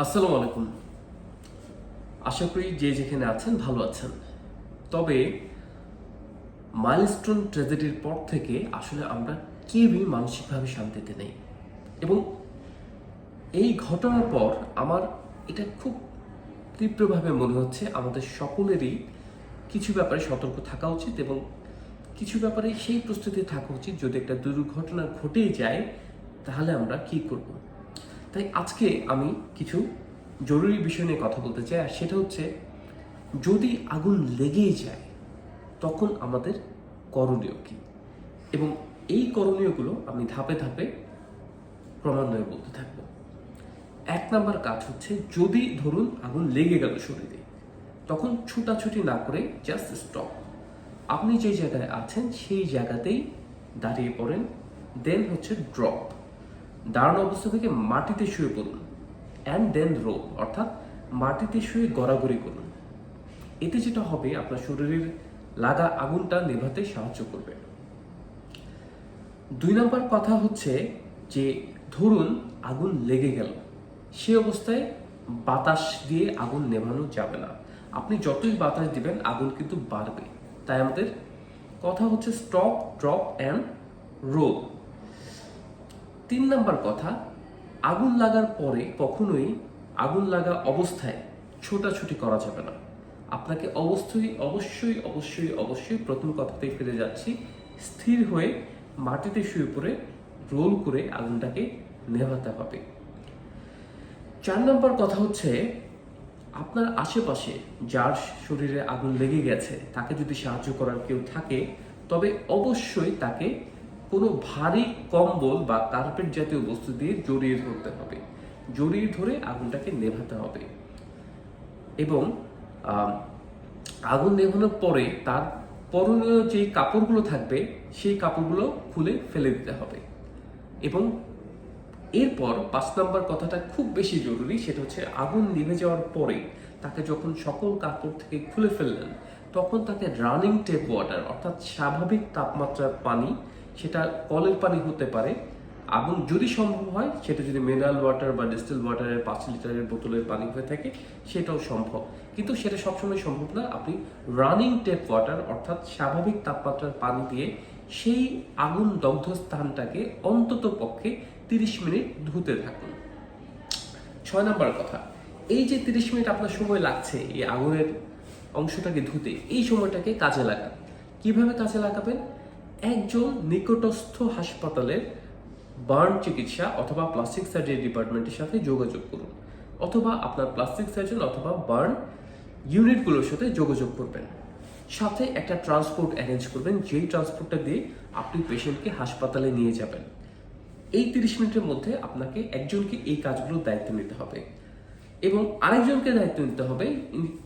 আসসালামু আলাইকুম। আশা করি যে যেখানে আছেন ভালো আছেন। তবে মাইলস্টোন ট্র্যাজেডির পর থেকে আসলে আমরা কেউই মানসিকভাবে শান্তিতে নেই। এবং এই ঘটনার পর আমার এটা খুব তীব্রভাবে মনে হচ্ছে আমাদের সকলেরই কিছু ব্যাপারে সতর্ক থাকা উচিত এবং কিছু ব্যাপারে সেই প্রস্তুতি থাকা উচিত। যদি একটা দুর্ঘটনা ঘটেই যায়, তাহলে আমরা কি করব? তাই আজকে আমি কিছু জরুরি বিষয় নিয়ে কথা বলতে চাই, আর সেটা হচ্ছে যদি আগুন লেগেই যায়, তখন আমাদের করণীয় কি? এবং এই করণীয়গুলো আমি ধাপে ধাপে ক্রমান্বয়ে বলতে থাকব। এক নাম্বার কাজ হচ্ছে যদি ধরুন আগুন লেগে গেল শরীরে, তখন ছুটাছুটি না করে জাস্ট স্টপ আপনি যে জায়গায় আছেন, সেই জায়গাতেই দাঁড়িয়ে পড়েন দেন হচ্ছে ড্রপ দাঁড়ানো অবস্থা থেকে মাটিতে শুয়ে পড়ুন। অ্যান্ড দেন রো অর্থাৎ মাটিতে শুয়ে গড়াগড়ি করুন। এতে যেটা হবে, আপনার শরীরের লাগা আগুনটা নেভাতে সাহায্য করবে। দুই নম্বর কথা হচ্ছে যে, ধরুন আগুন লেগে গেল, সে অবস্থায় বাতাস দিয়ে আগুন নেভানো যাবে না। আপনি যতই বাতাস দিবেন, আগুন কিন্তু বাড়বে। তাই আমাদের কথা হচ্ছে স্টপ ড্রপ অ্যান্ড রো তিন নম্বর কথা, আগুন লাগার পরে কখনোই আগুন লাগা অবস্থায় ছোটাছুটি করা যাবে না। আপনাকে অবশ্যই অবশ্যই অবশ্যই অবশ্যই প্রথম কথাতেই ফিরে যাচ্ছি, স্থির হয়ে মাটিতে শুয়ে পড়ে রোল করে আগুনটাকে নেভাতে হবে। চার নম্বর কথা হচ্ছে, আপনার আশেপাশে যার শরীরে আগুন লেগে গেছে, তাকে যদি সাহায্য করার কেউ থাকে, তবে অবশ্যই তাকে কোনো ভারী কম্বল বা কার্পেট জাতীয় বস্তু দিয়ে জড়িয়ে ধরতে হবে। জড়িয়ে ধরে আগুনটাকে নেভাতে হবে। এবং আগুন নেভানোর পরে তার পরনীয় যে কাপড়গুলো থাকবে, সেই কাপড়গুলো খুলে ফেলে দিতে হবে। এবং এরপর পাঁচ নম্বর কথাটা খুব বেশি জরুরি, সেটা হচ্ছে আগুন নিভে যাওয়ার পরে তাকে যখন সকল কাপড় থেকে খুলে ফেললেন, তখন তাকে রানিং টেপ ওয়াটার অর্থাৎ স্বাভাবিক তাপমাত্রার পানি সেটা কলের পানি হতে পারে। আগুন যদি সম্ভব হয়, সেটা যদি মিনারেল ওয়াটার বা ডিস্টিল ওয়াটারের পাঁচ লিটারের বোতলের পানি হয়ে থাকে, সেটাও সম্ভব। কিন্তু সেটা সবসময় সম্ভব না। আপনি রানিং টেপ ওয়াটার অর্থাৎ স্বাভাবিক তাপমাত্রার পানি দিয়ে সেই আগুন দগ্ধ স্থানটাকে অন্তত পক্ষে তিরিশ মিনিট ধুতে থাকুন। ছয় নম্বর কথা, এই যে তিরিশ মিনিট আপনার সময় লাগছে এই আগুনের অংশটাকে ধুতে, এই সময়টাকে কাজে লাগান। কীভাবে কাজে লাগাবেন? একজন নিকটস্থ হাসপাতালের বার্ন চিকিৎসা অথবা প্লাস্টিক সার্জারি ডিপার্টমেন্টের সাথে যোগাযোগ করুন। অথবা আপনার প্লাস্টিক সার্জন অথবা বার্ন ইউনিটগুলোর সাথে যোগাযোগ করবেন। সাথে একটা ট্রান্সপোর্ট অ্যারেঞ্জ করবেন, যেই ট্রান্সপোর্টটা দিয়ে আপনি পেশেন্টকে হাসপাতালে নিয়ে যাবেন। এই তিরিশ মিনিটের মধ্যে আপনাকে একজনকে এই কাজগুলোর দায়িত্ব নিতে হবে এবং আরেকজনকে দায়িত্ব নিতে হবে।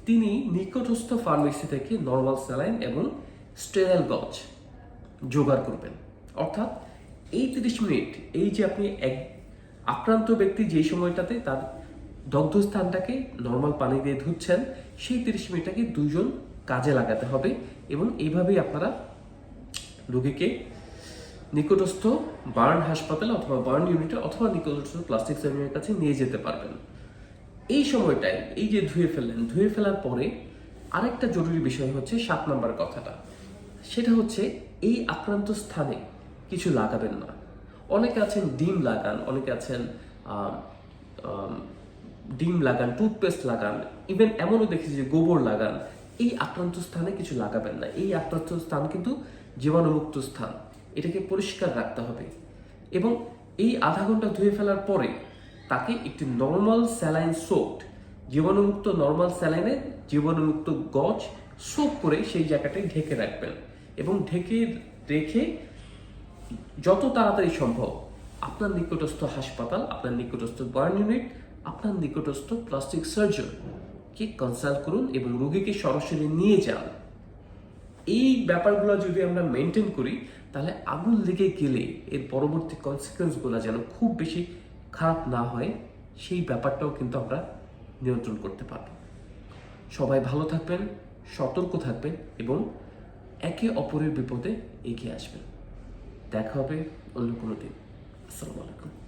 তিনি নিকটস্থ ফার্মেসি থেকে নর্মাল স্যালাইন এবং স্টেরাইল গজ। জোগাড় করবেন। অর্থাৎ এই তিরিশ মিনিট, এই যে আপনি এক আক্রান্ত ব্যক্তি যেই সময়টাতে তার দগ্ধ স্থানটাকে নর্মাল পানি দিয়ে ধুচ্ছেন, সেই তিরিশ মিনিটটাকে দুজন কাজে লাগাতে হবে এবং এইভাবেই আপনারা রোগীকে নিকটস্থ বার্ন হাসপাতাল অথবা বার্ন ইউনিটে অথবা নিকটস্থ প্লাস্টিক সার্জনের কাছে নিয়ে যেতে পারবেন। এই সময়টায় এই যে ধুয়ে ফেললেন, ধুয়ে ফেলার পরে আরেকটা জরুরি বিষয় হচ্ছে সাত নম্বর কথাটা। সেটা হচ্ছে এই আক্রান্ত স্থানে কিছু লাগাবেন না। অনেকে আছেন ডিম লাগান, অনেকে আছেন ডিম লাগান, টুথপেস্ট লাগান, ইভেন এমনও দেখেছি যে গোবর লাগান। এই আক্রান্ত স্থানে কিছু লাগাবেন না। এই আক্রান্ত স্থান কিন্তু জীবাণুমুক্ত স্থান। এটাকে পরিষ্কার রাখতে হবে। এবং এই আধা ঘণ্টা ধুয়ে ফেলার পরে তাকে একটি নর্মাল স্যালাইন সোপড, জীবাণুমুক্ত নর্মাল স্যালাইনে জীবাণুমুক্ত গজ সোপ করে সেই জায়গাটায় ঢেকে রাখবেন। এবং ঢেকে রেখে যত তাড়াতাড়ি সম্ভব আপনার নিকটস্থ হাসপাতাল, আপনার নিকটস্থ বার্ন ইউনিট আপনার নিকটস্থ প্লাস্টিক সার্জন কে কনসাল্ট করুন এবং রোগীকে সরাসরি নিয়ে যান। এই ব্যাপারগুলো যদি আমরা মেনটেন করি, তাহলে আগুন লেগে গেলে এর পরবর্তী কনসিকুয়েন্সগুলো যেন খুব বেশি খারাপ না হয়, সেই ব্যাপারটাও কিন্তু আমরা নিয়ন্ত্রণ করতে পারব। সবাই ভালো থাকবেন, সতর্ক থাকবেন এবং একে অপরের বিপদে এগিয়ে আসবেন। দেখা হবে অন্য কোনো দিন। আসসালামু আলাইকুম।